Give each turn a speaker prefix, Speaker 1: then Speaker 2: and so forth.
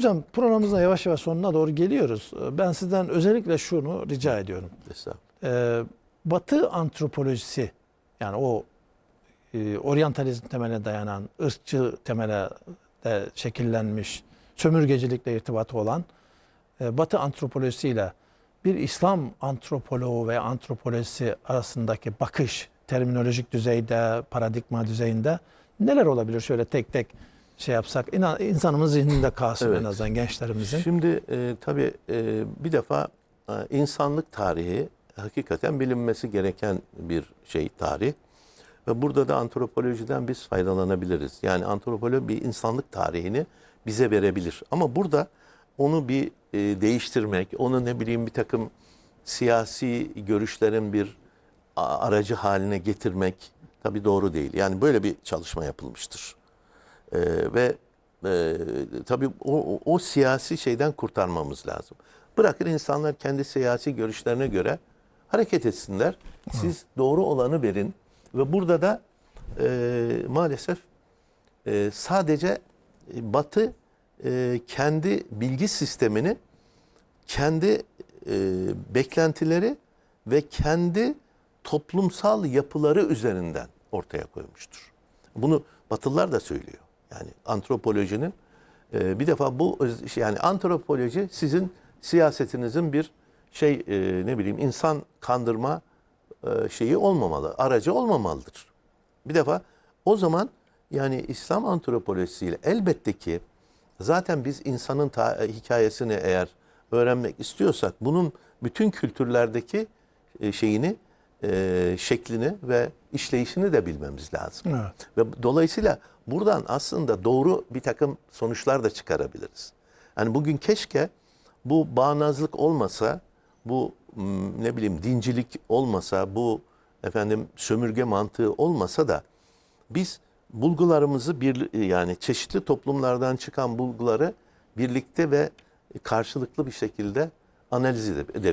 Speaker 1: Hocam programımızın yavaş yavaş sonuna doğru geliyoruz. Ben sizden özellikle şunu rica ediyorum. Ee, Batı antropolojisi yani o e, oryantalizm temeline dayanan, ırkçı temele de şekillenmiş, sömürgecilikle irtibatı olan e, Batı antropolojisiyle bir İslam antropoloğu ve antropolojisi arasındaki bakış terminolojik düzeyde, paradigma düzeyinde neler olabilir? Şöyle tek tek şey yapsak, inan, insanımız zihninde kalsın
Speaker 2: Evet.
Speaker 1: en azından gençlerimizin.
Speaker 2: Şimdi e, tabii e, bir defa e, insanlık tarihi hakikaten bilinmesi gereken bir şey tarih. Ve burada da antropolojiden biz faydalanabiliriz. Yani antropoloji bir insanlık tarihini bize verebilir. Ama burada onu bir e, değiştirmek, onu ne bileyim bir takım siyasi görüşlerin bir aracı haline getirmek tabii doğru değil. Yani böyle bir çalışma yapılmıştır. Ee, ve e, tabii o, o, o siyasi şeyden kurtarmamız lazım. Bırakın insanlar kendi siyasi görüşlerine göre hareket etsinler. Siz doğru olanı verin. Ve burada da e, maalesef e, sadece e, Batı e, kendi bilgi sistemini, kendi e, beklentileri ve kendi toplumsal yapıları üzerinden ortaya koymuştur. Bunu Batılılar da söylüyor. Yani antropolojinin e, bir defa bu öz- yani antropoloji sizin siyasetinizin bir şey e, ne bileyim insan kandırma e, şeyi olmamalı, aracı olmamalıdır. Bir defa o zaman yani İslam antropolojisiyle elbette ki zaten biz insanın ta- hikayesini eğer öğrenmek istiyorsak bunun bütün kültürlerdeki e, şeyini, e, şeklini ve işleyişini de bilmemiz lazım.
Speaker 1: Evet.
Speaker 2: Ve dolayısıyla buradan aslında doğru bir takım sonuçlar da çıkarabiliriz. Yani bugün keşke bu bağnazlık olmasa, bu m, ne bileyim dincilik olmasa, bu efendim sömürge mantığı olmasa da biz bulgularımızı bir yani çeşitli toplumlardan çıkan bulguları birlikte ve karşılıklı bir şekilde analiz edebiliriz.